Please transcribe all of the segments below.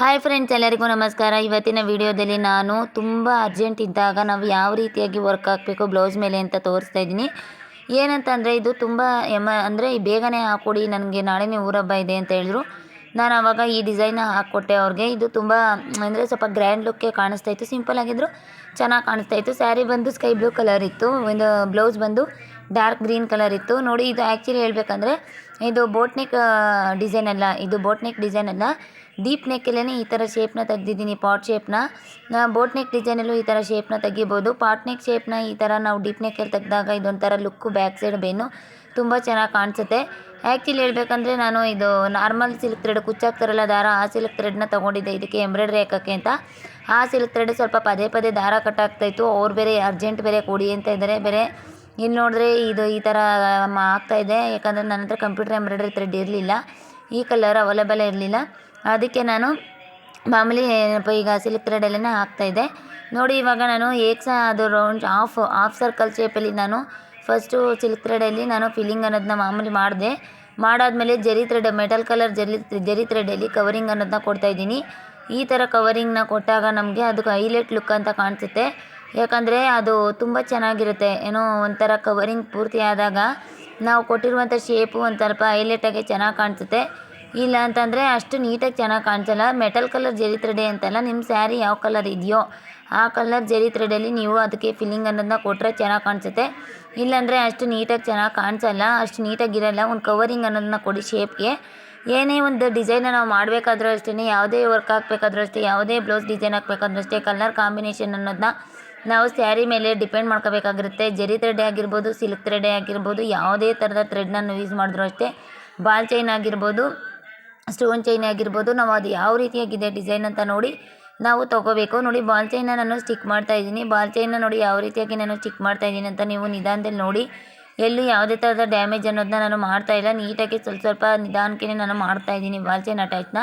Hi friends ಎಲ್ಲರಿಗೂ ನಮಸ್ಕಾರ. ಇವತ್ತಿನ ವಿಡಿಯೋದಲ್ಲಿ ನಾನು ತುಂಬ ಅರ್ಜೆಂಟ್ ಇದ್ದಾಗ ನಾವು ಯಾವ ರೀತಿಯಾಗಿ ವರ್ಕ್ ಹಾಕಬೇಕು ಬ್ಲೌಸ್ ಮೇಲೆ ಅಂತ ತೋರಿಸ್ತಾ ಇದ್ದೀನಿ. ಏನಂತಂದರೆ ಇದು ತುಂಬ ಎಮ, ಅಂದರೆ ಬೇಗನೆ ಹಾಕ್ಕೊಡಿ ನನಗೆ ನಾಳೆನೇ ಊರಬ್ಬ ಇದೆ ಅಂತ ಹೇಳಿದ್ರು. ನಾನು ಆವಾಗ ಈ ಡಿಸೈನ್ ಹಾಕ್ಕೊಟ್ಟೆ ಅವ್ರಿಗೆ. ಇದು ತುಂಬ, ಅಂದರೆ ಸ್ವಲ್ಪ ಗ್ರ್ಯಾಂಡ್ ಲುಕ್ಕೆ ಕಾಣಿಸ್ತಾ ಇತ್ತು ಸಿಂಪಲ್ ಆಗಿದ್ರು ಚೆನ್ನಾಗಿ ಕಾಣಿಸ್ತಾ ಇತ್ತು. ಸ್ಯಾರಿ ಬಂದು ಸ್ಕೈ ಬ್ಲೂ ಕಲರ್ ಇತ್ತು, ಒಂದು ಬ್ಲೌಸ್ ಬಂದು ಡಾರ್ಕ್ ಗ್ರೀನ್ ಕಲರ್ ಇತ್ತು. ನೋಡಿ ಇದು ಆ್ಯಕ್ಚುಲಿ ಹೇಳಬೇಕಂದ್ರೆ, ಇದು ಬೋಟ್ನಿಕ್ ಡಿಸೈನ್ ಅಲ್ಲ, ಇದು ಬೋಟ್ನಿಕ್ ಡಿಸೈನ್ ಅಲ್ಲ. ಡೀಪ್ ನೆಕ್ಕಲ್ಲೇ ಈ ಥರ ಶೇಪ್ನ ತೆಗ್ದಿದ್ದೀನಿ. ಪಾಟ್ ಶೇಪ್ನ ಬೋಟ್ ನೆಕ್ ಡಿಸೈನಲ್ಲೂ ಈ ಥರ ಶೇಪ್ನ ತೆಗಿಬೋದು. ಪಾಟ್ ನೆಕ್ ಶೇಪ್ನ ಈ ಥರ ನಾವು ಡೀಪ್ ನೆಕ್ಕಲ್ಲಿ ತೆಗೆದಾಗ ಇದೊಂಥರ ಲುಕ್ಕು, ಬ್ಯಾಕ್ ಸೈಡ್ ಬೇನು ತುಂಬ ಚೆನ್ನಾಗಿ ಕಾಣಿಸುತ್ತೆ. ಆ್ಯಕ್ಚುಲಿ ಹೇಳ್ಬೇಕಂದ್ರೆ ನಾನು ಇದು ನಾರ್ಮಲ್ ಸಿಲ್ಕ್ ಥ್ರೆಡ್ ಕುಚ್ಚಾಕ್ತಾರಲ್ಲ ದಾರ ಆ ಸಿಲ್ಕ್ ಥ್ರೆಡ್ನ ತೊಗೊಂಡಿದ್ದೆ. ಇದಕ್ಕೆ ಎಂಬ್ರಾಯ್ಡ್ರಿ ಹಾಕೋಕ್ಕೆ ಅಂತ. ಆ ಸಿಲ್ಕ್ ಥ್ರೆಡ್ ಸ್ವಲ್ಪ ಪದೇ ಪದೇ ದಾರ ಕಟ್ಟಾಗ್ತಾಯಿತ್ತು ಅವ್ರು ಬೇರೆ ಅರ್ಜೆಂಟ್ ಬೇರೆ ಕೊಡಿ ಅಂತ ಇದ್ದಾರೆ. ಬೇರೆ ಇನ್ನು ನೋಡಿದ್ರೆ ಇದು ಈ ಥರ ಆಗ್ತಾಯಿದೆ ಯಾಕಂದರೆ ನನ್ನ ಹತ್ರ ಕಂಪ್ಯೂಟರ್ ಎಂಬ್ರಾಯ್ಡ್ರಿ ಥ್ರೆಡ್ ಇರಲಿಲ್ಲ. ಈ ಕಲರ್ ಅವೈಲೇಬಲ್ ಇರಲಿಲ್ಲ. ಅದಕ್ಕೆ ನಾನು ಮಾಮೂಲಿ ಏನಪ್ಪ, ಈಗ ಸಿಲ್ಕ್ ಥ್ರೆಡಲ್ಲೇ ಹಾಕ್ತಾಯಿದ್ದೆ ನೋಡಿ, ಇವಾಗ ನಾನು ಏಕ್ಸ ಅದು ರೌಂಡ್ ಆಫ್ ಆಫ್ ಸರ್ಕಲ್ ಶೇಪಲ್ಲಿ ನಾನು ಫಸ್ಟು ಸಿಲ್ಕ್ ಥ್ರೆಡಲ್ಲಿ ನಾನು ಫಿಲ್ಲಿಂಗ್ ಅನ್ನೋದನ್ನ ಮಾಮೂಲಿ ಮಾಡಿದೆ. ಮಾಡಾದಮೇಲೆ ಜರಿ ಥ್ರೆಡ್ ಮೆಟಲ್ ಕಲರ್ ಜರಿ ಜರಿ ಥ್ರೆಡಲ್ಲಿ ಕವರಿಂಗ್ ಅನ್ನೋದನ್ನ ಕೊಡ್ತಾಯಿದ್ದೀನಿ ಈ ಥರ ಕವರಿಂಗ್ನ ಕೊಟ್ಟಾಗ ನಮಗೆ ಅದಕ್ಕೆ ಹೈಲೈಟ್ ಲುಕ್ ಅಂತ ಕಾಣಿಸುತ್ತೆ. ಯಾಕಂದರೆ ಅದು ತುಂಬ ಚೆನ್ನಾಗಿರುತ್ತೆ. ಏನೋ ಒಂಥರ ಕವರಿಂಗ್ ಪೂರ್ತಿ ಆದಾಗ ನಾವು ಕೊಟ್ಟಿರುವಂಥ ಶೇಪು ಒಂದು ಸ್ವಲ್ಪ ಹೈಲೈಟಾಗಿ ಚೆನ್ನಾಗಿ ಕಾಣಿಸುತ್ತೆ. ಇಲ್ಲ ಅಂತಂದರೆ ಅಷ್ಟು ನೀಟಾಗಿ ಚೆನ್ನಾಗಿ ಕಾಣಿಸಲ್ಲ. ಮೆಟಲ್ ಕಲರ್ ಜರಿ ತ್ರೆಡೆ ಅಂತಲ್ಲ ನಿಮ್ಮ ಸ್ಯಾರಿ ಯಾವ ಕಲರ್ ಇದೆಯೋ ಆ ಕಲರ್ ಜರಿ ತ್ರೆಡಲ್ಲಿ ನೀವು ಅದಕ್ಕೆ ಫಿಲ್ಲಿಂಗ್ ಅನ್ನೋದನ್ನ ಕೊಟ್ಟರೆ ಚೆನ್ನಾಗಿ ಕಾಣಿಸುತ್ತೆ. ಇಲ್ಲಾಂದರೆ ಅಷ್ಟು ನೀಟಾಗಿ ಚೆನ್ನಾಗಿ ಕಾಣಿಸಲ್ಲ, ಅಷ್ಟು ನೀಟಾಗಿರಲ್ಲ ಒಂದು ಕವರಿಂಗ್ ಅನ್ನೋದನ್ನ ಕೊಡಿ ಶೇಪ್ಗೆ ಏನೇ ಒಂದು ಡಿಸೈನ ನಾವು ಮಾಡಬೇಕಾದ್ರೂ ಅಷ್ಟೇ ಯಾವುದೇ ವರ್ಕ್ ಹಾಕ್ಬೇಕಾದ್ರೂ ಅಷ್ಟೇ, ಯಾವುದೇ ಬ್ಲೌಸ್ ಡಿಸೈನ್ ಹಾಕ್ಬೇಕಾದ್ರೂ ಅಷ್ಟೇ ಕಲರ್ ಕಾಂಬಿನೇಷನ್ ಅನ್ನೋದನ್ನ ನಾವು ಸ್ಯಾರಿ ಮೇಲೆ ಡಿಪೆಂಡ್ ಮಾಡ್ಕೋಬೇಕಾಗಿರುತ್ತೆ. ಜರಿ ತ್ರೆಡೆ ಆಗಿರ್ಬೋದು ಸಿಲ್ಕ್ ತ್ರೆಡೆ ಆಗಿರ್ಬೋದು, ಯಾವುದೇ ಥರದ ಥ್ರೆಡ್ನ ನಾವು ಯೂಸ್ ಮಾಡಿದ್ರು ಅಷ್ಟೇ. ಬಾಲ್ ಚೈನ್ ಆಗಿರ್ಬೋದು ಸ್ಟೋನ್ ಚೈನ್ ಆಗಿರ್ಬೋದು, ನಾವು ಅದು ಯಾವ ರೀತಿಯಾಗಿದೆ ಡಿಸೈನ್ ಅಂತ ನೋಡಿ ನಾವು ತೊಗೋಬೇಕು. ನೋಡಿ, ಬಾಲ್ ಚೈನ ನಾನು ಸ್ಟಿಕ್ ಮಾಡ್ತಾ ಇದ್ದೀನಿ. ಬಾಲ್ ಚೈನ ನೋಡಿ ಯಾವ ರೀತಿಯಾಗಿ ನಾನು ಸ್ಟಿಕ್ ಮಾಡ್ತಾ ಇದ್ದೀನಿ ಅಂತ ನೀವು ನಿಧಾನದಲ್ಲಿ ನೋಡಿ. ಎಲ್ಲೂ ಯಾವುದೇ ಥರದ ಡ್ಯಾಮೇಜ್ ಅನ್ನೋದನ್ನ ನಾನು ಮಾಡ್ತಾ ಇಲ್ಲ. ನೀಟಾಗಿ ಸ್ವಲ್ಪ ಸ್ವಲ್ಪ ನಿಧಾನಕ್ಕೆ ನಾನು ಮಾಡ್ತಾ ಇದ್ದೀನಿ ಬಾಲ್ ಚೈನ್ ಅಟ್ಯಾಚ್ನ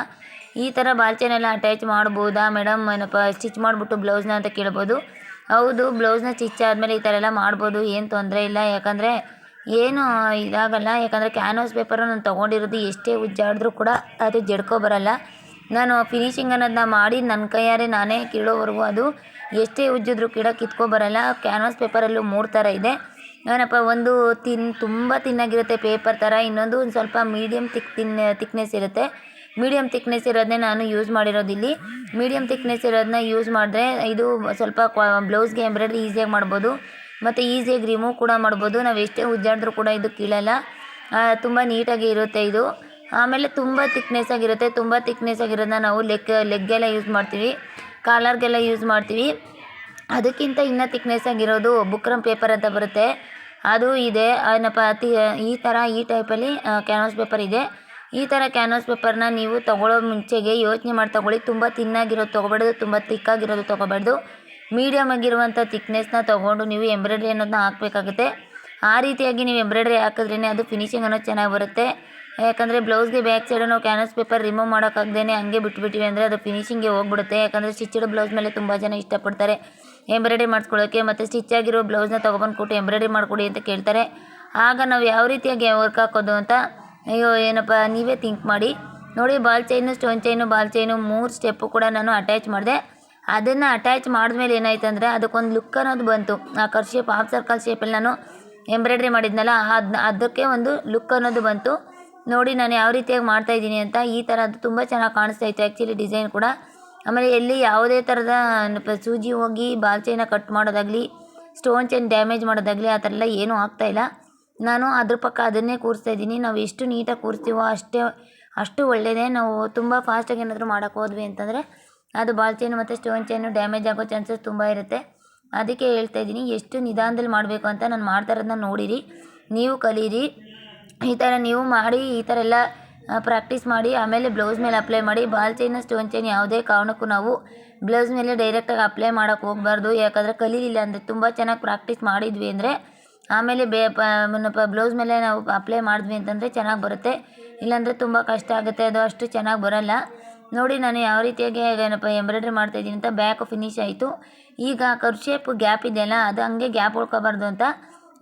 ಈ ಥರ ಬಾಲ್ ಚೈನ್ ಎಲ್ಲ ಅಟ್ಯಾಚ್ ಮಾಡ್ಬೋದಾ ಮೇಡಮ್? ಏನಪ್ಪ, ಸ್ಟಿಚ್ ಮಾಡಿಬಿಟ್ಟು ಬ್ಲೌಸ್ನ ಅಂತ ಕೇಳ್ಬೋದು. ಹೌದು, ಬ್ಲೌಸ್ನ ಸ್ಟಿಚ್ ಆದಮೇಲೆ ಈ ಥರ ಎಲ್ಲ ಮಾಡ್ಬೋದು. ಏನು ತೊಂದರೆ ಇಲ್ಲ. ಯಾಕಂದರೆ ಏನು ಇದಾಗಲ್ಲ. ಯಾಕಂದರೆ ಕ್ಯಾನ್ವಾಸ್ ಪೇಪರು ನಾನು ತೊಗೊಂಡಿರೋದು ಎಷ್ಟೇ ಉಜ್ಜಾಡಿದ್ರೂ ಕೂಡ ಅದು ಜಡ್ಕೊ ಬರಲ್ಲ. ನಾನು ಫಿನಿಶಿಂಗ್ ಅನ್ನೋದನ್ನ ಮಾಡಿ ನನ್ನ ಕೈಯಾರೆ ನಾನೇ ಕೀಳೋವರೆಗೂ ಅದು ಎಷ್ಟೇ ಉಜ್ಜಿದ್ರು ಕೀಡ ಕಿತ್ಕೊ ಬರಲ್ಲ. ಕ್ಯಾನ್ವಾಸ್ ಪೇಪರಲ್ಲೂ ಮೂರು ಥರ ಇದೆ. ಏನಪ್ಪ, ಒಂದು ತಿನ್, ತುಂಬ ತಿನ್ನಾಗಿರುತ್ತೆ ಪೇಪರ್ ಥರ, ಇನ್ನೊಂದು ಒಂದು ಸ್ವಲ್ಪ ಮೀಡಿಯಮ್ ತಿಕ್ ತಿನ್ ತಿಕ್ನೆಸ್ ಇರುತ್ತೆ. ಮೀಡಿಯಮ್ ತಿಕ್ನೆಸ್ ಇರೋದನ್ನೇ ನಾನು ಯೂಸ್ ಮಾಡಿರೋದು ಇಲ್ಲಿ. ಮೀಡಿಯಮ್ ತಿಕ್ನೆಸ್ ಇರೋದನ್ನ ಯೂಸ್ ಮಾಡಿದ್ರೆ ಇದು ಸ್ವಲ್ಪ ಬ್ಲೌಸ್ಗೆ ಎಂಬ್ರಾಯ್ಡ್ರಿ ಈಸಿಯಾಗಿ ಮಾಡ್ಬೋದು. ಮತ್ತು ಈಸಿಯಾಗಿ ರಿಮೂವ್ ಕೂಡ ಮಾಡ್ಬೋದು. ನಾವು ಎಷ್ಟೇ ಉಜ್ಜಾಡಿದ್ರೂ ಕೂಡ ಇದು ಕೀಳಲ್ಲ. ತುಂಬ ನೀಟಾಗಿ ಇರುತ್ತೆ ಇದು. ಆಮೇಲೆ ತುಂಬ ತಿಕ್ನೆಸ್ ಆಗಿರುತ್ತೆ. ತುಂಬ ತಿಕ್ನೆಸ್ ಆಗಿರೋದನ್ನ ನಾವು ಲೆಗ್ ಲೆಗ್ಗೆಲ್ಲ ಯೂಸ್ ಮಾಡ್ತೀವಿ. ಕಾಲರ್ಗೆಲ್ಲ ಯೂಸ್ ಮಾಡ್ತೀವಿ. ಅದಕ್ಕಿಂತ ಇನ್ನೂ ತಿಕ್ನೆಸ್ ಆಗಿರೋದು ಬುಕ್ರಮ್ ಪೇಪರ್ ಅಂತ ಬರುತ್ತೆ. ಅದು ಇದೆ. ಏನಪ್ಪ, ಅತಿ, ಈ ಥರ ಈ ಟೈಪಲ್ಲಿ ಕ್ಯಾನ್ವಾಸ್ ಪೇಪರ್ ಇದೆ. ಈ ಥರ ಕ್ಯಾನ್ವಾಸ್ ಪೇಪರ್ನ ನೀವು ತೊಗೊಳ್ಳೋ ಮುಂಚೆಗೆ ಯೋಚನೆ ಮಾಡಿ ತೊಗೊಳ್ಳಿ. ತುಂಬ ತಿನ್ನಾಗಿರೋದು ತೊಗೊಬಾರ್ದು, ತುಂಬ ತಿಕ್ಕಾಗಿರೋದು ತೊಗೋಬಾರ್ದು. ಮೀಡಿಯಮ್ ಆಗಿರುವಂಥ ಥಿಕ್ನೆಸ್ನ ತೊಗೊಂಡು ನೀವು ಎಂಬ್ರಾಯ್ಡ್ರಿ ಅನ್ನೋದನ್ನ ಹಾಕಬೇಕಾಗುತ್ತೆ. ಆ ರೀತಿಯಾಗಿ ನೀವು ಎಂಬ್ರಾಯ್ಡ್ರಿ ಹಾಕಿದ್ರೇ ಅದು ಫಿನಿಶಿಂಗ್ ಅನ್ನೋದು ಚೆನ್ನಾಗಿ ಬರುತ್ತೆ. ಯಾಕಂದರೆ ಬ್ಲೌಸ್ಗೆ ಬ್ಯಾಕ್ ಸೈಡು ನಾವು ಕ್ಯಾನ್ವಸ್ ಪೇಪರ್ ರಿಮೂವ್ ಮಾಡೋಕ್ಕಾಗ್ದೇ ಹಂಗೆ ಬಿಟ್ಬಿಟ್ಟಿವಿ ಅಂದರೆ ಅದು ಫಿನಿಷಿಂಗ್ಗೆ ಹೋಗ್ಬಿಡುತ್ತೆ. ಯಾಕಂದರೆ ಸ್ಟಿಚ್ಡ್ ಬ್ಲೌಸ್ ಮೇಲೆ ತುಂಬ ಜನ ಇಷ್ಟಪಡ್ತಾರೆ. ಎಂಬ್ರಾಯ್ಡ್ರಿ ಮಾಡಿಸ್ಕೊಳ್ಳೋಕ್ಕೆ ಮತ್ತು ಸ್ಟಿಚ್ ಆಗಿರೋ ಬ್ಲೌಸ್ನ ತೊಗೊಬಂದು ಕೊಟ್ಟು ಎಂಬ್ರಾಯ್ಡ್ರಿ ಮಾಡಿಕೊಡಿ ಅಂತ ಕೇಳ್ತಾರೆ. ಆಗ ನಾವು ಯಾವ ರೀತಿಯಾಗಿ ವರ್ಕ್ ಹಾಕೋದು ಅಂತ ಅಯ್ಯೋ ಏನಪ್ಪ, ನೀವೇ ಥಿಂಕ್ ಮಾಡಿ. ನೋಡಿ, ball chain stone chain ball chain ಮೂರು ಸ್ಟೆಪ್ಪು ಕೂಡ ನಾನು ಅಟ್ಯಾಚ್ ಮಾಡಿದೆ. ಅದನ್ನು ಅಟ್ಯಾಚ್ ಮಾಡಿದ್ಮೇಲೆ ಏನಾಯ್ತು ಅಂದರೆ ಅದಕ್ಕೊಂದು ಲುಕ್ ಅನ್ನೋದು ಬಂತು. ಆ ಕರ್ ಶೇಪ್ ಹಾಫ್ ಸರ್ಕಲ್ ಶೇಪಲ್ಲಿ ನಾನು ಎಂಬ್ರಾಯ್ಡ್ರಿ ಮಾಡಿದ್ನಲ್ಲ ಅದನ್ನ ಅದಕ್ಕೆ ಒಂದು ಲುಕ್ ಅನ್ನೋದು ಬಂತು. ನೋಡಿ ನಾನು ಯಾವ ರೀತಿಯಾಗಿ ಮಾಡ್ತಾಯಿದ್ದೀನಿ ಅಂತ, ಈ ಥರ ಅದು ತುಂಬ ಚೆನ್ನಾಗಿ ಕಾಣಿಸ್ತಾ ಇತ್ತು ಆ್ಯಕ್ಚುಲಿ ಡಿಸೈನ್ ಕೂಡ. ಆಮೇಲೆ ಎಲ್ಲಿ ಯಾವುದೇ ಥರದ ಸೂಜಿ ಹೋಗಿ ಬಾಲ್ ಚೈನ ಕಟ್ ಮಾಡೋದಾಗಲಿ ಸ್ಟೋನ್ ಚೈನ್ ಡ್ಯಾಮೇಜ್ ಮಾಡೋದಾಗಲಿ, ಆ ಥರ ಎಲ್ಲ ಏನೂ ಆಗ್ತಾಯಿಲ್ಲ ನಾನು ಅದ್ರ ಪಕ್ಕ ಅದನ್ನೇ ಕೂರಿಸ್ತಾ ಇದ್ದೀನಿ. ನಾವು ಎಷ್ಟು ನೀಟಾಗಿ ಕೂರಿಸ್ತೀವೋ ಅಷ್ಟೇ, ಅಷ್ಟು ಒಳ್ಳೆಯದೇ ನಾವು ತುಂಬ ಫಾಸ್ಟಾಗಿ ಏನಾದರೂ ಮಾಡೋಕ್ಕೆ ಹೋದ್ವಿ ಅಂತಂದರೆ ಅದು ಬಾಲ್ ಚೈನ್ ಮತ್ತು ಸ್ಟೋನ್ ಚೈನು ಡ್ಯಾಮೇಜ್ ಆಗೋ ಚಾನ್ಸಸ್ ತುಂಬ ಇರುತ್ತೆ. ಅದಕ್ಕೆ ಹೇಳ್ತಾ ಇದ್ದೀನಿ, ಎಷ್ಟು ನಿಧಾನದಲ್ಲಿ ಮಾಡಬೇಕು ಅಂತ ನಾನು ಮಾಡ್ತಾ ಇರೋದನ್ನ ನೋಡಿರಿ. ನೀವು ಕಲೀರಿ. ಈ ಥರ ನೀವು ಮಾಡಿ, ಈ ಥರ ಎಲ್ಲ ಪ್ರಾಕ್ಟೀಸ್ ಮಾಡಿ, ಆಮೇಲೆ ಬ್ಲೌಸ್ ಮೇಲೆ ಅಪ್ಲೈ ಮಾಡಿ ಬಾಲ್ ಚೈನ ಸ್ಟೋನ್ ಚೈನ್ ಯಾವುದೇ ಕಾರಣಕ್ಕೂ ನಾವು ಬ್ಲೌಸ್ ಮೇಲೆ ಡೈರೆಕ್ಟಾಗಿ ಅಪ್ಲೈ ಮಾಡೋಕ್ಕೆ ಹೋಗಬಾರ್ದು. ಯಾಕಂದರೆ ಕಲೀಲಿಲ್ಲ ಅಂದರೆ ತುಂಬ ಚೆನ್ನಾಗಿ ಪ್ರಾಕ್ಟೀಸ್ ಮಾಡಿದ್ವಿ ಅಂದರೆ, ಆಮೇಲೆ ಬೇ ಬ್ಲೌಸ್ ಮೇಲೆ ನಾವು ಅಪ್ಲೈ ಮಾಡಿದ್ವಿ ಅಂತಂದರೆ ಚೆನ್ನಾಗಿ ಬರುತ್ತೆ. ಇಲ್ಲಾಂದರೆ ತುಂಬ ಕಷ್ಟ ಆಗುತ್ತೆ. ಅದು ಅಷ್ಟು ಚೆನ್ನಾಗಿ ಬರೋಲ್ಲ. ನೋಡಿ ನಾನು ಯಾವ ರೀತಿಯಾಗಿ ಏನಪ್ಪ ಎಂಬ್ರಾಯ್ಡ್ರಿ ಮಾಡ್ತಾಯಿದ್ದೀನಿ ಅಂತ ಬ್ಯಾಕ್ ಫಿನಿಶ್ ಆಯಿತು. ಈಗ ಕರ್ ಶೇಪ್ ಗ್ಯಾಪ್ ಇದೆಯಲ್ಲ, ಅದು ಹಂಗೆ ಗ್ಯಾಪ್ ಉಳ್ಕೊಬಾರ್ದು ಅಂತ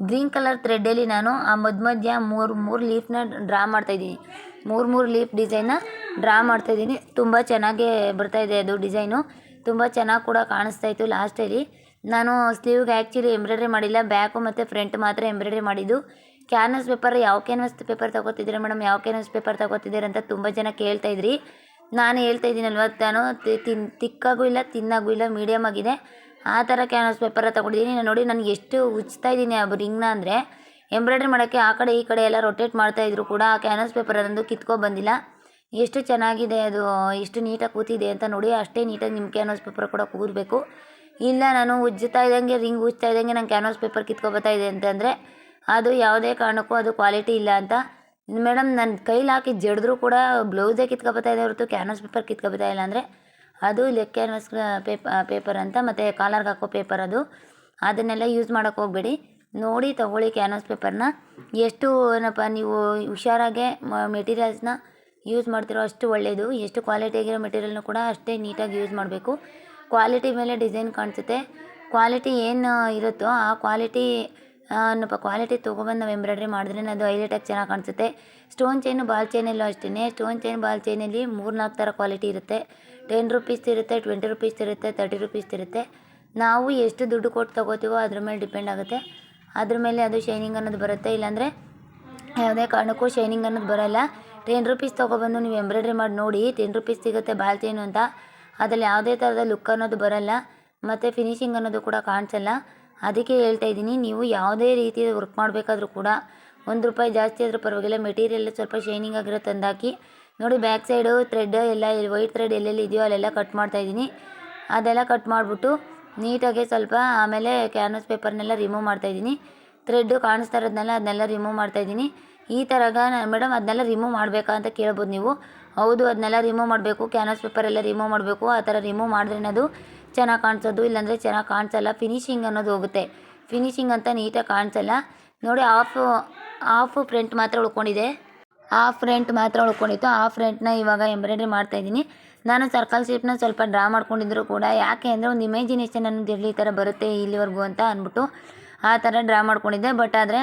ಗ್ರೀನ್ ಕಲರ್ ಥ್ರೆಡ್ಡಲ್ಲಿ ನಾನು ಆ ಮಧ್ಯ ಮಧ್ಯ ಮೂರು ಮೂರು ಲೀಫ್ನ ಡ್ರಾ ಮಾಡ್ತಾಯಿದ್ದೀನಿ ಮೂರು ಮೂರು ಲೀಫ್ ಡಿಸೈನ್ನ ಡ್ರಾ ಮಾಡ್ತಾಯಿದ್ದೀನಿ ತುಂಬ ಚೆನ್ನಾಗೇ ಬರ್ತಾಯಿದೆ ಅದು ಡಿಸೈನು ತುಂಬ ಚೆನ್ನಾಗಿ ಕೂಡ ಕಾಣಿಸ್ತಾ ಇತ್ತು ಲಾಸ್ಟಲ್ಲಿ ನಾನು ಸ್ಲೀವ್ಗೆ ಆ್ಯಕ್ಚುಲಿ ಎಂಬ್ರಾಯ್ಡ್ರಿ ಮಾಡಿಲ್ಲ ಬ್ಯಾಕು ಮತ್ತು ಫ್ರಂಟ್ ಮಾತ್ರ ಎಂಬ್ರಾಯ್ಡ್ರಿ ಮಾಡಿದ್ದು. ಕ್ಯಾನ್ವಸ್ ಪೇಪರ್ ಯಾವ ಕ್ಯಾನ್ವಸ್ ಪೇಪರ್ ತಗೋತಿದ್ದೀರಾ ಮೇಡಮ್ ಯಾವ ಕ್ಯಾನ್ವಸ್ ಪೇಪರ್ ತಗೋತಿದ್ದೀರಾ ಅಂತ ತುಂಬ ಜನ ಕೇಳ್ತಾ ಇದ್ರಿ. ನಾನು ಹೇಳ್ತಾ ಇದ್ದೀನಲ್ವ ನಾನು ತಿ- ತಿನ್, ತಿಕ್ಕಾಗೂ ಇಲ್ಲ, ತಿನ್ನಾಗೂ ಇಲ್ಲ ಮೀಡಿಯಮ್ ಆಗಿದೆ. ಆ ಥರ ಕ್ಯಾನ್ವಸ್ ಪೇಪರ ತಗೊಂಡಿದ್ದೀನಿ. ನೋಡಿ, ನನಗೆ ಎಷ್ಟು ಉಜ್ತಾ ಇದ್ದೀನಿ ಆ ರಿಂಗ್ನ ಅಂದರೆ. ಎಂಬ್ರಾಯ್ಡ್ರಿ ಮಾಡೋಕ್ಕೆ ಆ ಕಡೆ, ಈ ಕಡೆ ಎಲ್ಲ ರೊಟೇಟ್ ಮಾಡ್ತಾಯಿದ್ರು ಕೂಡ ಆ ಕ್ಯಾನ್ವಸ್ ಪೇಪರ್ ಅದೊಂದು ಕಿತ್ಕೊ ಬಂದಿಲ್ಲ. ಎಷ್ಟು ಚೆನ್ನಾಗಿದೆ ಅದು, ಎಷ್ಟು ನೀಟಾಗಿ ಕೂತಿದೆ ಅಂತ ನೋಡಿ, ಅಷ್ಟೇ ನೀಟಾಗಿ ನಿಮ್ಮ ಕ್ಯಾನ್ವಸ್ ಪೇಪರ್ ಕೂಡ ಕೂರಬೇಕು. ಇಲ್ಲ, ನಾನು ಉಜ್ಜುತ್ತಾ ಇದ್ದಂಗೆ ರಿಂಗ್ ಉಜ್ತಾ ಇದ್ದಂಗೆ ನಂಗೆ ಕ್ಯಾನ್ವಸ್ ಪೇಪರ್ ಕಿತ್ಕೊಬತ್ತಾ ಇದೆ ಅಂತಂದರೆ ಅದು ಯಾವುದೇ ಕಾರಣಕ್ಕೂ ಅದು ಕ್ವಾಲಿಟಿ ಇಲ್ಲ ಅಂತ ಮೇಡಮ್ ನನ್ನ ಕೈಲಿ ಹಾಕಿ ಜಡಿದ್ರೂ ಕೂಡ ಬ್ಲೌಸೇ ಕಿತ್ಕೊಬತ್ತಾ ಇದೆ ಹೊರತು ಕ್ಯಾನ್ವಸ್ ಪೇಪರ್ ಕಿತ್ಕೊಬತ್ತಾ ಇಲ್ಲ ಅಂದರೆ ಅದು ಲೆಗ್ ಕ್ಯಾನ್ವಸ್ ಪೇಪ ಪೇಪರ್ ಅಂತ ಮತ್ತು ಕಾಲರ್ಗೆ ಹಾಕೋ ಪೇಪರ್ ಅದು. ಅದನ್ನೆಲ್ಲ ಯೂಸ್ ಮಾಡೋಕ್ಕೆ ಹೋಗಬೇಡಿ. ನೋಡಿ ತಗೊಳ್ಳಿ ಕ್ಯಾನ್ವಸ್ ಪೇಪರ್ನ ಎಷ್ಟು ಏನಪ್ಪ ನೀವು ಹುಷಾರಾಗೆ ಮೆಟೀರಿಯಲ್ಸ್ನ ಯೂಸ್ ಮಾಡ್ತಿರೋ ಅಷ್ಟು ಒಳ್ಳೆಯದು ಎಷ್ಟು ಕ್ವಾಲಿಟಿ ಆಗಿರೋ ಮೆಟೀರಿಯಲ್ನು ಕೂಡ ಅಷ್ಟೇ ನೀಟಾಗಿ ಯೂಸ್ ಮಾಡಬೇಕು. ಕ್ವಾಲಿಟಿ ಮೇಲೆ ಡಿಸೈನ್ ಕಾಣಿಸುತ್ತೆ. ಕ್ವಾಲಿಟಿ ಏನು ಇರುತ್ತೋ ಆ ಕ್ವಾಲಿಟಿ ಏನಪ್ಪ ಕ್ವಾಲಿಟಿ ತೊಗೊಬಂದು ನಾವು ಎಂಬ್ರಾಯ್ಡ್ರಿ ಮಾಡಿದ್ರೆ ಅದು ಹೈಲೈಟಾಗಿ ಚೆನ್ನಾಗಿ ಕಾಣಿಸುತ್ತೆ. ಸ್ಟೋನ್ ಚೈನು ಬಾಲ್ ಚೈನಲ್ಲೂ ಅಷ್ಟೇ ಸ್ಟೋನ್ ಚೈನ್ ಬಾಲ್ ಚೈನಲ್ಲಿ ಮೂರು ನಾಲ್ಕು ಥರ ಕ್ವಾಲಿಟಿ ಇರುತ್ತೆ. ಟೆನ್ ರುಪೀಸ್ ಇರುತ್ತೆ ಟ್ವೆಂಟಿ ರುಪೀಸ್ ಇರುತ್ತೆ ತರ್ಟಿ ರುಪೀಸ್ ಇರುತ್ತೆ. ನಾವು ಎಷ್ಟು ದುಡ್ಡು ಕೊಟ್ಟು ತೊಗೋತೀವೋ ಅದ್ರ ಮೇಲೆ ಡಿಪೆಂಡ್ ಆಗುತ್ತೆ. ಅದ್ರ ಮೇಲೆ ಅದು ಶೈನಿಂಗ್ ಅನ್ನೋದು ಬರುತ್ತೆ. ಇಲ್ಲಾಂದರೆ ಯಾವುದೇ ಕಾರಣಕ್ಕೂ ಶೈನಿಂಗ್ ಅನ್ನೋದು ಬರೋಲ್ಲ. ಟೆನ್ ರುಪೀಸ್ ತೊಗೊಬಂದು ನೀವು ಎಂಬ್ರಾಯ್ಡ್ರಿ ಮಾಡಿ ನೋಡಿ ಟೆನ್ ರುಪೀಸ್ ಸಿಗುತ್ತೆ ಬಾಲ್ ಚೈನು ಅಂತ. ಅದರಲ್ಲಿ ಯಾವುದೇ ಥರದ ಲುಕ್ ಅನ್ನೋದು ಬರೋಲ್ಲ. ಮತ್ತು ಫಿನಿಶಿಂಗ್ ಅನ್ನೋದು ಕೂಡ ಕಾಣಿಸಲ್ಲ. ಅದಕ್ಕೆ ಹೇಳ್ತಾ ಇದ್ದೀನಿ, ನೀವು ಯಾವುದೇ ರೀತಿ ವರ್ಕ್ ಮಾಡಬೇಕಾದ್ರೂ ಕೂಡ ಒಂದು ರೂಪಾಯಿ ಜಾಸ್ತಿ ಆದರೂ ಪರವಾಗಿಲ್ಲ ಮೆಟೀರಿಯಲ್ ಸ್ವಲ್ಪ ಶೈನಿಂಗ್ ಆಗಿರೋ ತಂದಾಕಿ, ನೋಡಿ ಬ್ಯಾಕ್ ಸೈಡು ಥ್ರೆಡ್ ಎಲ್ಲ ವೈಟ್ ಥ್ರೆಡ್ ಎಲ್ಲೆಲ್ಲಿ ಇದೆಯೋ ಅಲ್ಲೆಲ್ಲ ಕಟ್ ಮಾಡ್ತಾ ಇದ್ದೀನಿ. ಅದೆಲ್ಲ ಕಟ್ ಮಾಡಿಬಿಟ್ಟು ನೀಟಾಗಿ ಸ್ವಲ್ಪ ಆಮೇಲೆ ಕ್ಯಾನ್ವಸ್ ಪೇಪರ್ನೆಲ್ಲ ರಿಮೂವ್ ಮಾಡ್ತಾಯಿದ್ದೀನಿ ಥ್ರೆಡ್ಡು ಕಾಣಿಸ್ತಾ ಇರೋದನ್ನೆಲ್ಲ ಅದನ್ನೆಲ್ಲ ರಿಮೂವ್ ಮಾಡ್ತಾ ಇದ್ದೀನಿ. ಈ ಥರಗ ಮೇಡಮ್ ಅದನ್ನೆಲ್ಲ ರಿಮೂವ್ ಮಾಡಬೇಕಾ ಅಂತ ಕೇಳ್ಬೋದು ನೀವು. ಹೌದು, ಅದನ್ನೆಲ್ಲ ರಿಮೂವ್ ಮಾಡಬೇಕು ಕ್ಯಾನ್ವಸ್ ಎಲ್ಲ ರಿಮೂವ್ ಮಾಡಬೇಕು, ಆ ಥರ ರಿಮೂವ್ ಮಾಡಿದ್ರೆ ಅದು ಚೆನ್ನಾಗಿ ಕಾಣಿಸೋದು, ಇಲ್ಲಾಂದರೆ ಚೆನ್ನಾಗಿ ಕಾಣಿಸಲ್ಲ. ಫಿನಿಶಿಂಗ್ ಅನ್ನೋದು ಹೋಗುತ್ತೆ. ಫಿನಿಶಿಂಗ್ ಅಂತ ನೀಟಾಗಿ ಕಾಣಿಸಲ್ಲ. ನೋಡಿ ಆಫ್ ಆಫ್ ಫ್ರಂಟ್ ಮಾತ್ರ ಉಳ್ಕೊಂಡಿದೆ. ಆ ಫ್ರಂಟ್ ಮಾತ್ರ ಉಳ್ಕೊಂಡಿತ್ತು. ಆ ಫ್ರಂಟ್ನ ಇವಾಗ ಎಂಬ್ರಾಯ್ಡ್ರಿ ಮಾಡ್ತಾಯಿದ್ದೀನಿ ನಾನು ಸರ್ಕಲ್ ಶೇಪ್ನ ಸ್ವಲ್ಪ ಡ್ರಾ ಮಾಡ್ಕೊಂಡಿದ್ರು ಕೂಡ. ಯಾಕೆ ಅಂದರೆ ಒಂದು ಇಮೇಜಿನೇಷನ್ ಅನ್ನೋದು ಇರಲಿ, ಈ ಥರ ಬರುತ್ತೆ ಇಲ್ಲಿವರೆಗೂ ಅಂತ ಅಂದ್ಬಿಟ್ಟು ಆ ಥರ ಡ್ರಾ ಮಾಡ್ಕೊಂಡಿದ್ದೆ. ಬಟ್ ಆದರೆ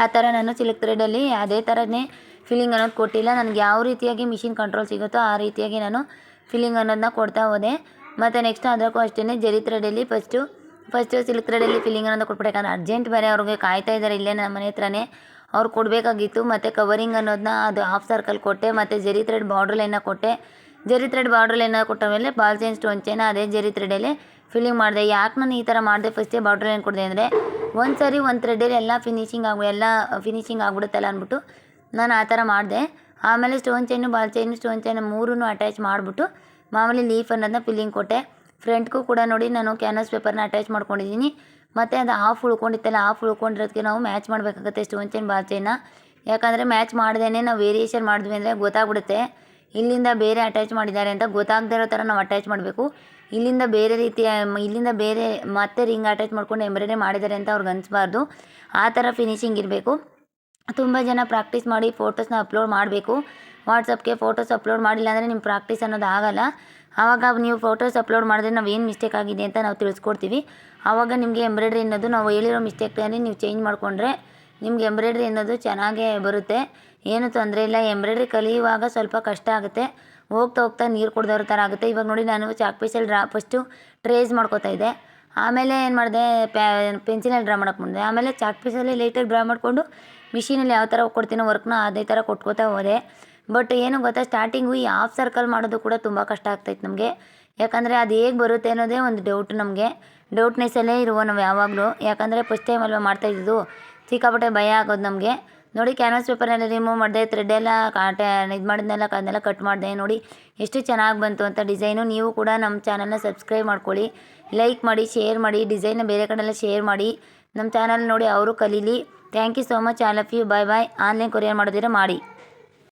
ಆ ಥರ ನಾನು ಸಿಲ್ಕ್ ಥ್ರೆಡಲ್ಲಿ ಅದೇ ಥರನೇ ಫಿಲ್ಲಿಂಗ್ ಅನ್ನೋದು ಕೊಟ್ಟಿಲ್ಲ. ನನಗೆ ಯಾವ ರೀತಿಯಾಗಿ ಮಿಷಿನ್ ಕಂಟ್ರೋಲ್ ಸಿಗುತ್ತೋ ಆ ರೀತಿಯಾಗಿ ನಾನು ಫಿಲ್ಲಿಂಗ್ ಅನ್ನೋದನ್ನ ಕೊಡ್ತಾ ಹೋದೆ. ಮತ್ತು ನೆಕ್ಸ್ಟ್ ಅದಕ್ಕೂ ಅಷ್ಟೇ ಜರಿ ಥ್ರೆಡಲ್ಲಿ ಫಸ್ಟು ಫಸ್ಟು ಸಿಲ್ಕ್ ತ್ರೆಡಲ್ಲಿ ಫಿಲ್ಲಿಂಗ್ ಅನ್ನೋದು ಕೊಟ್ಬಿಟ್ಟು. ಯಾಕಂದ್ರೆ ಅರ್ಜೆಂಟ್ ಬೇರೆ ಅವ್ರಿಗೆ ಕಾಯ್ತಾ ಇದ್ದಾರೆ ಇಲ್ಲೇ ನಮ್ಮ ಮನೆ ಹತ್ರನೇ. ಅವ್ರು ಕೊಡಬೇಕಾಗಿತ್ತು, ಮತ್ತು ಕವರಿಂಗ್ ಅನ್ನೋದನ್ನ ಅದು ಹಾಫ್ ಸರ್ಕಲ್ ಕೊಟ್ಟೆ, ಮತ್ತು ಜರಿ ಥ್ರೆಡ್ ಬಾರ್ಡ್ರ್ ಲೈನ ಕೊಟ್ಟೆ. ಜರಿ ಥ್ರೆಡ್ ಬಾರ್ಡ್ರ್ ಲೈನ ಕೊಟ್ಟ ಮೇಲೆ ಬಾಲ್ ಚೈನ್ ಸ್ಟೋನ್ ಚೈನ್ ಅದೇ ಜರಿ ಥ್ರೆಡಲ್ಲಿ ಫಿಲ್ಲಿಂಗ್ ಮಾಡಿದೆ. ಯಾಕೆ ನಾನು ಈ ಥರ ಮಾಡಿದೆ? ಫಸ್ಟೇ ಬಾರ್ಡ್ರ್ ಲೈನ್ ಕೊಡಿದೆ ಅಂದರೆ, ಒಂದು ಸರಿ ಒಂದು ಥ್ರೆಡಲ್ಲಿ ಎಲ್ಲ ಫಿನಿಶಿಂಗ್ ಆಗಿ, ಎಲ್ಲ ಫಿನಿಶಿಂಗ್ ಆಗಿಬಿಡುತ್ತಲ್ಲ ಅಂದ್ಬಿಟ್ಟು ನಾನು ಆ ಥರ ಮಾಡಿದೆ. ಆಮೇಲೆ stone chain ball chain stone chain ಮೂರೂ ಅಟ್ಯಾಚ್ ಮಾಡಿಬಿಟ್ಟು ಮಾಮೂಲಿ ಲೀಫ್ ಅನ್ನೋದನ್ನ ಫಿಲ್ಲಿಂಗ್ ಕೊಟ್ಟೆ. ಫ್ರಂಟ್ಗೂ ಕೂಡ ನೋಡಿ ನಾನು ಕ್ಯಾನ್ವಸ್ ಪೇಪರ್ನ ಅಟ್ಯಾಚ್ ಮಾಡ್ಕೊಂಡಿದ್ದೀನಿ. ಮತ್ತು ಅದು ಹಾಫ್ ಉಳ್ಕೊಂಡಿತ್ತಲ್ಲ ಹಾಫ್ ಉಳ್ಕೊಂಡಿರೋದಕ್ಕೆ ನಾವು ಮ್ಯಾಚ್ ಮಾಡಬೇಕಾಗುತ್ತೆ ಸ್ಟೋನ್ ಚೈನ್ ಬಾಲ್ ಯಾಕಂದರೆ ಮ್ಯಾಚ್ ಮಾಡ್ದೇ ನಾವು ವೇರಿಯೇಷನ್ ಮಾಡಿದ್ವಿ ಅಂದರೆ ಗೊತ್ತಾಗ್ಬಿಡುತ್ತೆ. ಇಲ್ಲಿಂದ ಬೇರೆ ಅಟ್ಯಾಚ್ ಮಾಡಿದ್ದಾರೆ ಅಂತ ಗೊತ್ತಾಗದೇ ಇರೋ ಥರ ನಾವು ಅಟ್ಯಾಚ್ ಮಾಡಬೇಕು. ಇಲ್ಲಿಂದ ಬೇರೆ ರೀತಿಯ ಇಲ್ಲಿಂದ ಬೇರೆ ಮತ್ತೆ ರಿಂಗ್ ಅಟ್ಯಾಚ್ ಮಾಡ್ಕೊಂಡು ಎಂಬ್ರಾಯ್ಡ್ರಿ ಮಾಡಿದ್ದಾರೆ ಅಂತ ಅವ್ರಿಗೆ ಅನಿಸ್ಬಾರ್ದು. ಆ ಥರ ಫಿನಿಶಿಂಗ್ ಇರಬೇಕು. ತುಂಬ ಜನ ಪ್ರಾಕ್ಟೀಸ್ ಮಾಡಿ ಫೋಟೋಸ್ನ ಅಪ್ಲೋಡ್ ಮಾಡಬೇಕು. ವಾಟ್ಸಪ್ಗೆ ಫೋಟೋಸ್ ಅಪ್ಲೋಡ್ ಮಾಡಿಲ್ಲ ಅಂದರೆ ನಿಮ್ಮ ಪ್ರಾಕ್ಟೀಸ್ ಅನ್ನೋದು ಆಗಲ್ಲ. ಆವಾಗ ನೀವು ಫೋಟೋಸ್ ಅಪ್ಲೋಡ್ ಮಾಡಿದ್ರೆ ನಾವು ಏನು ಮಿಸ್ಟೇಕ್ ಆಗಿದೆ ಅಂತ ನಾವು ತಿಳಿಸ್ಕೊಡ್ತೀವಿ. ಆವಾಗ ನಿಮಗೆ ಎಂಬ್ರಾಯ್ಡ್ರಿ ಅನ್ನೋದು ನಾವು ಹೇಳಿರೋ ಮಿಸ್ಟೇಕ್ನಲ್ಲಿ ನೀವು ಚೇಂಜ್ ಮಾಡಿಕೊಂಡ್ರೆ ನಿಮ್ಗೆ ಎಂಬ್ರಾಯ್ಡ್ರಿ ಅನ್ನೋದು ಚೆನ್ನಾಗೇ ಬರುತ್ತೆ. ಏನು ತೊಂದರೆ ಇಲ್ಲ ಎಂಬ್ರಾಯ್ಡ್ರಿ ಕಲಿಯುವಾಗ ಸ್ವಲ್ಪ ಕಷ್ಟ ಆಗುತ್ತೆ. ಹೋಗ್ತಾ ಹೋಗ್ತಾ ನೀರು ಕುಡ್ದವ್ರ ಥರ ಆಗುತ್ತೆ. ಇವಾಗ ನೋಡಿ ನಾನು ಚಾಕ್ ಪೀಸಲ್ಲಿ ಡ್ರಾ ಫಸ್ಟು ಟ್ರೇಸ್ ಮಾಡ್ಕೋತಾ ಇದ್ದೆ. ಆಮೇಲೆ ಏನು ಮಾಡಿದೆ ಪ್ಯಾ ಪೆನ್ಸಿಲಲ್ಲಿ ಡ್ರಾ ಮಾಡಕ್ಕೆ ಮುಂದೆ ಆಮೇಲೆ ಚಾಕ್ ಪೀಸಲ್ಲಿ ಲೈಟಾಗಿ ಡ್ರಾ ಮಾಡಿಕೊಂಡು ಮಿಷಿನಲ್ಲಿ ಯಾವ ಥರ ಕೊಡ್ತೀನೋ ವರ್ಕ್ನ ಅದೇ ಥರ ಕೊಟ್ಕೋತಾ ಹೋದೆ. ಬಟ್ ಏನು ಗೊತ್ತಾ ಸ್ಟಾರ್ಟಿಂಗು ಈ ಹಾಫ್ ಸರ್ಕಲ್ ಮಾಡೋದು ಕೂಡ ತುಂಬ ಕಷ್ಟ ಆಗ್ತೈತೆ ನಮಗೆ. ಯಾಕಂದರೆ ಅದು ಹೇಗೆ ಬರುತ್ತೆ ಅನ್ನೋದೇ ಒಂದು ಡೌಟ್ ನಮಗೆ. ಡೌಟ್ನೆಸ್ಸಲ್ಲೇ ಇರುವ ನಾವು ಯಾವಾಗಲೂ. ಯಾಕಂದರೆ ಫಸ್ಟ್ ಟೈಮ್ ಅಲ್ವಾ ಮಾಡ್ತಾಯಿದ್ದು ಸಿಕ್ಕಾಪಟ್ಟೆ ಭಯ ಆಗೋದು ನಮಗೆ. ನೋಡಿ ಕ್ಯಾನ್ವಾಸ್ ಪೇಪರ್ನೆಲ್ಲ ರಿಮೂವ್ ಮಾಡಿದೆ ಥ್ರೆಡ್ ಎಲ್ಲ ಕಾಟ ಇದು ಮಾಡಿದ್ನೆಲ್ಲ, ಅದನ್ನೆಲ್ಲ ಕಟ್ ಮಾಡಿದೆ, ನೋಡಿ ಎಷ್ಟು ಚೆನ್ನಾಗಿ ಬಂತು ಅಂತ ಡಿಸೈನು ನೀವು ಕೂಡ ನಮ್ಮ ಚಾನಲ್ನ ಸಬ್ಸ್ಕ್ರೈಬ್ ಮಾಡ್ಕೊಳ್ಳಿ. ಲೈಕ್ ಮಾಡಿ ಶೇರ್ ಮಾಡಿ ಡಿಸೈನ್ನ ಬೇರೆ ಕಡೆ ಎಲ್ಲ ಶೇರ್ ಮಾಡಿ ನಮ್ಮ ಚಾನಲ್ ನೋಡಿ ಅವರು ಕಲೀಲಿ. Thank you so much all of you bye bye online courier ಮಾಡೋದಿರೋ ಮಾಡಿ.